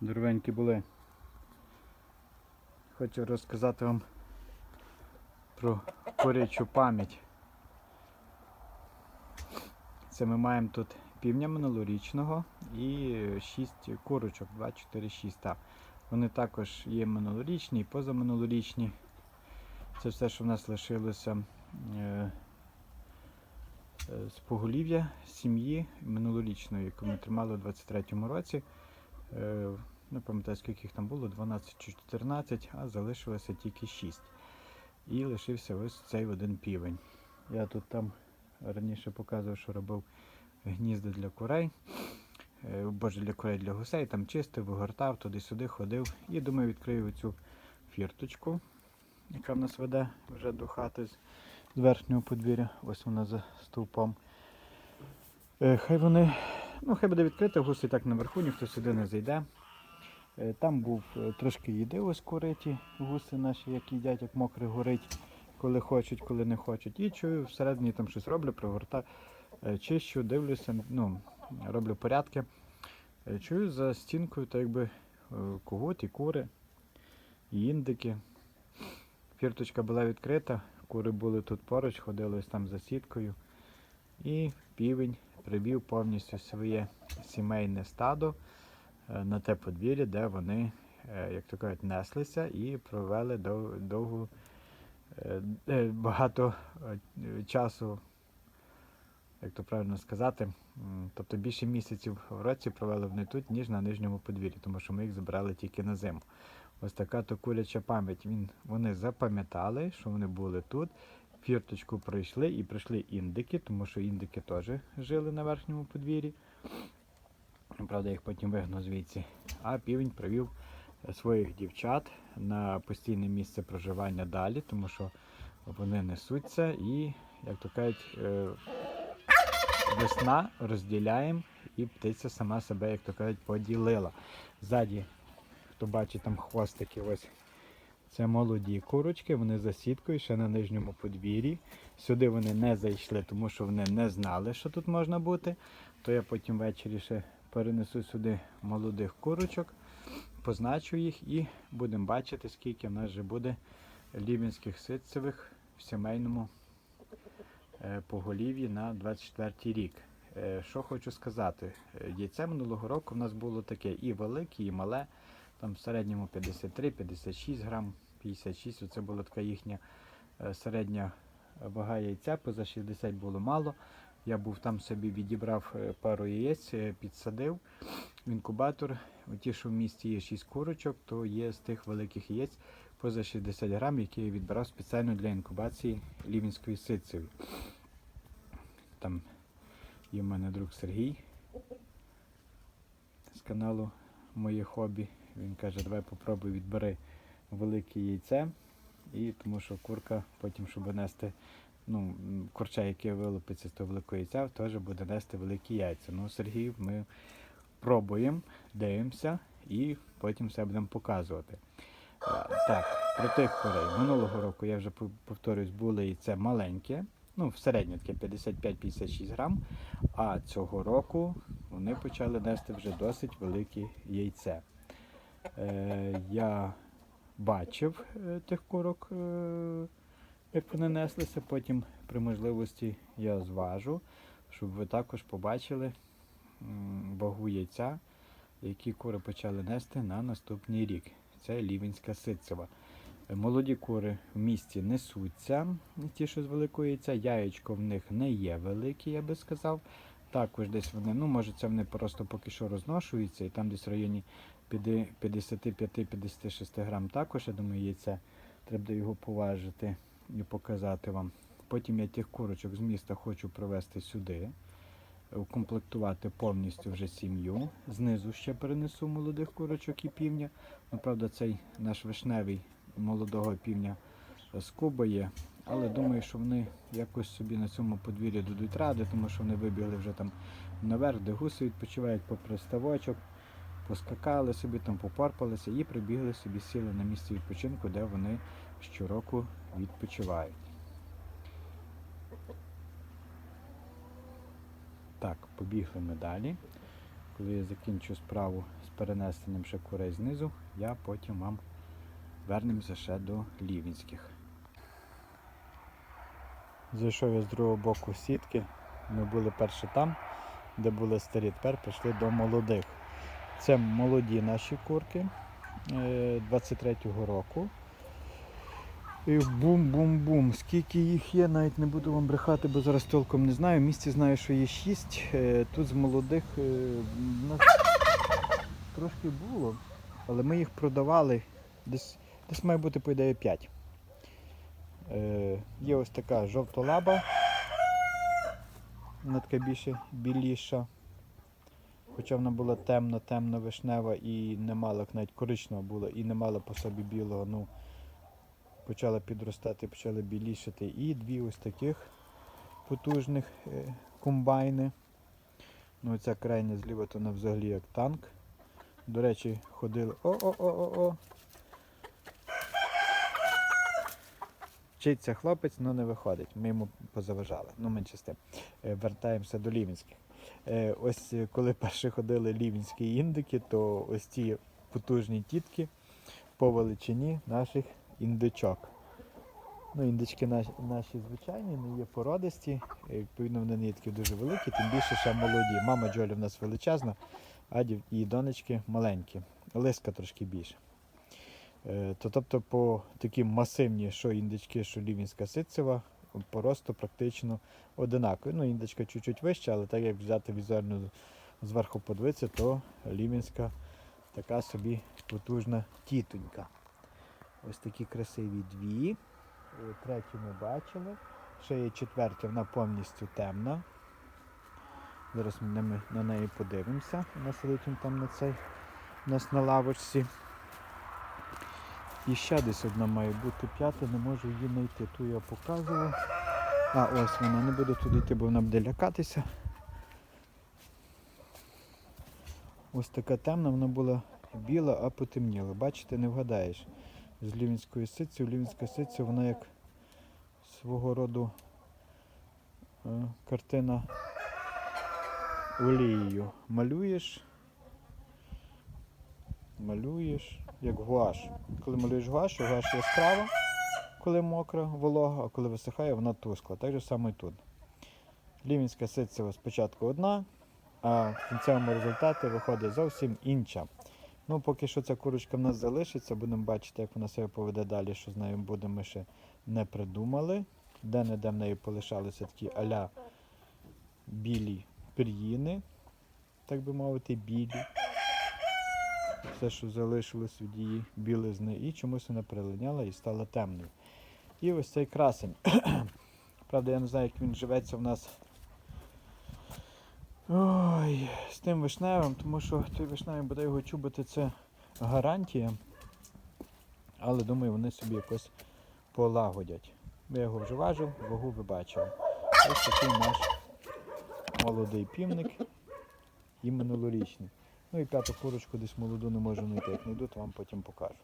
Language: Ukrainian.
Дорогенькі були. Хочу розказати вам про курячу пам'ять. Це ми маємо тут півня минулорічного і 6 курочок, 2, 4, 6. Так. Вони також є минулорічні і позаминулорічні. Це все, що в нас лишилося е, е, з поголів'я сім'ї минулорічної, яку ми тримали у 23-му році. Е, не пам'ятаю, скільки їх там було, 12 чи 14, а залишилося тільки 6. І лишився ось цей один півень. Я тут там раніше показував, що робив гнізда для курей. Е, Боже, для курей для гусей, там чистив, вигортав, туди-сюди ходив. І думаю, відкрию цю фірточку, яка в нас веде вже до хати з верхнього подвір'я. Ось вона за стовпом. Е, Хай вони, ну хай буде відкрита, гуси так наверху, ніхто сюди не зайде. Е, Там був е, трошки їди ось куриті, гуси наші, як їдять, як мокре горить, коли хочуть, коли не хочуть. І чую, всередині там щось роблю, пригортаю, е, чищу, дивлюся, ну, роблю порядки. Чую за стінкою, так якби когут і кури, індики. Фірточка була відкрита, кури були тут поруч, ходили ось там за сіткою. І півень прибів повністю своє сімейне стадо е, на те подвір'я, де вони, е, як то кажуть, неслися і провели довгу е, багато часу, як то правильно сказати, тобто більше місяців в році провели вони тут, ніж на нижньому подвір'ї, тому що ми їх забрали тільки на зиму. Ось така то куряча пам'ять. Вони запам'ятали, що вони були тут. Фірточку пройшли і прийшли індики, тому що індики теж жили на верхньому подвір'ї. Правда, їх потім вигнав звідси. А півень привів своїх дівчат на постійне місце проживання далі, тому що вони несуться і, як то кажуть, е, весна розділяємо і птиця сама себе, як то кажуть, поділила. Ззаді, хто бачить там хвостики, ось це молоді курочки, вони за сіткою ще на нижньому подвір'ї. Сюди вони не зайшли, тому що вони не знали, що тут можна бути. То я потім ввечері ще перенесу сюди молодих курочок, позначу їх і будемо бачити, скільки в нас вже буде лівінських ситцевих в сімейному е, поголів'ї на 24-й рік. Е, Що хочу сказати, Е, яйце минулого року в нас було таке і велике, і мале. Там в середньому 53-56 грам, 56. Оце була така їхня е, середня вага яйця, поза 60 було мало. Я був там собі відібрав е, пару яєць, е, підсадив в інкубатор. Ті, що в місті є 6 курочок, то є з тих великих яєць поза 60 грам, які я відбирав спеціально для інкубації лівінської ситцеві. Там є в мене друг Сергій з каналу Моє хобі. Він каже, давай попробуй відбери велике яйце. І тому що курка потім, щоб нести, ну, м, курча, яке вилупиться з того великого яйця, теж буде нести великі яйця. Ну, Сергій, ми пробуємо, дивимося і потім все будемо показувати. Е, Так, про тих курей. Минулого року я вже пов- повторюсь, було яйце маленьке, ну, в середньому таке 55-56 грам. А цього року вони почали нести вже досить велике яйце. Е, я бачив е, тих курок, е, як вони неслися. Потім при можливості я зважу, щоб ви також побачили вагу яйця, які кури почали нести на наступний рік. Це лівенська ситцева. Молоді кури в місті несуться, ті, що з великого яйця. Яєчко в них не є велике, я би сказав. Також десь вони, ну може це вони просто поки що розношуються, і там десь в районі 55-56 грам також, я думаю, яйця. Треба його поважити і показати вам. Потім я тих курочок з міста хочу привезти сюди, укомплектувати повністю вже сім'ю. Знизу ще перенесу молодих курочок і півня. Ну, правда, цей наш вишневий молодого півня з Куба є. Але думаю, що вони якось собі на цьому подвір'ї дадуть ради, тому що вони вибігли вже там наверх, де гуси відпочивають попри ставочок, поскакали собі, там попарпалися і прибігли собі, сіли на місці відпочинку, де вони щороку відпочивають. Так, побігли ми далі. Коли я закінчу справу з перенесенням ще курей знизу, я потім вам вернемося ще до лівінських. Зайшов я з другого боку сітки. Ми були перше там, де були старі, тепер пішли до молодих. Це молоді наші курки е, 23-го року. І бум-бум-бум. Скільки їх є, навіть не буду вам брехати, бо зараз толком не знаю. В місті знаю, що є 6. Тут з молодих е, нас трошки було, але ми їх продавали. Десь, десь має бути, по ідеї, 5. Е, є ось така жовтолаба. Вона така більше біліша. Хоча вона була темна, темно вишнева і не мала навіть коричнева була, і не мала по собі білого. Ну, почала підростати, почали білішати. І дві ось таких потужних е, комбайни. Ну, ця крайня зліва, то вона взагалі як танк. До речі, ходили. О-о-о-о-о! Вчиться хлопець, але не виходить. Ми йому позаважали. Ну, менше з. Е, Вертаємося до Лівінських. Е, Ось е, коли перші ходили лівінські індики, то ось ці потужні тітки по величині наших індичок. Ну, індички наші, наші звичайні, не є породисті. Відповідно, вони не є такі дуже великі, тим більше ще молоді. Мама Джолі в нас величезна, а і донечки маленькі. Лиска трошки більше. Е, То, тобто по такі масивні, що індички, що лівінська ситцева, поросту практично одинакові. Ну, індичка чуть-чуть вища, але так як взяти візуально зверху подивитися, то лівінська така собі потужна тітонька. Ось такі красиві дві. Е, Третю ми бачили. Ще є четвертя, вона повністю темна. Зараз ми на, неї подивимося. Вона он там на цей у нас на лавочці. І ще десь одна має бути п'ята, не можу її знайти. Ту я показував. А, ось вона, не буду туди йти, бо вона буде лякатися. Ось така темна, вона була біла, а потемніла. Бачите, не вгадаєш. З лівінської ситці. Лівінська ситця, вона як свого роду е, картина олією. Малюєш, малюєш, як гуаш. Коли малюєш гуаш, гуаш яскрава, коли мокра, волога, а коли висихає, вона тускла. Так же само і тут. Лівінська ситцева спочатку одна, а в кінцевому результаті виходить зовсім інша. Ну, поки що ця курочка в нас залишиться, будемо бачити, як вона себе поведе далі, що з нею буде, ми ще не придумали. Де-не-де в неї полишалися такі аля білі пір'їни, так би мовити, білі. Все, що залишилось від її білизни, і чомусь вона перелиняла і стала темною. І ось цей красень. Правда, я не знаю, як він живеться в нас. Ой, з тим вишневим, тому що той вишневий буде його чубити, це гарантія. Але думаю, вони собі якось полагодять. Я його вже важив, вагу ви бачили. Ось такий наш молодий півник і минулорічний. Ну і п'яту курочку десь молоду не можу знайти. Як знайду, то вам потім покажу.